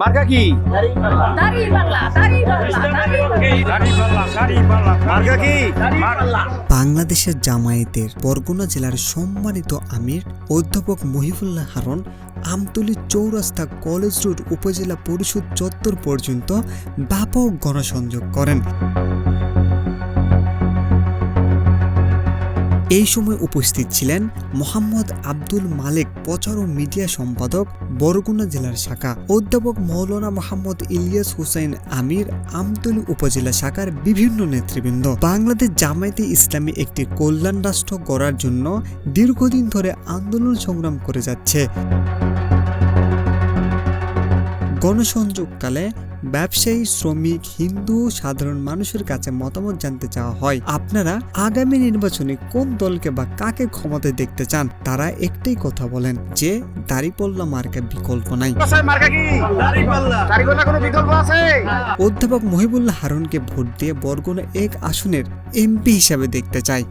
মার্কা কি? বাংলাদেশের জামায়াতের বরগুনা জেলার সম্মানিত আমির অধ্যাপক মহিবুল্লাহ হারন আমতলী চৌরাস্তা কলেজ রোড উপজেলা পরিষদ চত্বর পর্যন্ত ব্যাপক গণসংযোগ করেন। এই সময় উপস্থিত ছিলেন মোহাম্মদ আব্দুল মালিক, প্রচার ও মিডিয়া সম্পাদক, বরগুনা জেলার শাখা অধ্যাপক মৌলানা মোহাম্মদ ইলিয়াস হুসাইন আমির, আমতলী উপজেলা শাখার বিভিন্ন নেতৃবৃন্দ। বাংলাদেশ জামায়াতে ইসলামী একটি কল্যাণ রাষ্ট্র গড়ার জন্য দীর্ঘদিন ধরে আন্দোলন সংগ্রাম করে যাচ্ছে। গণসংযোগকালে ব্যবসায়ী শ্রমিক হিন্দু সাধারণ মানুষের কাছে মতামত জানতে চাওয়া হয়। আপনারা আগামী নির্বাচনে কোন দলকে বা কাকে ক্ষমতায় দেখতে চান তারা একটাই কথা বলেন যে দাড়িপল্লা মার্কা বিকল্প নাই। মার্কা কি? দাড়িপাল্লা। কোনো বিকল্প আছে? অধ্যাপক মহিবুল্লাহ হারুনকে ভোট দিয়ে বরগুনা এক আসনের এমপি হিসাবে দেখতে চাই।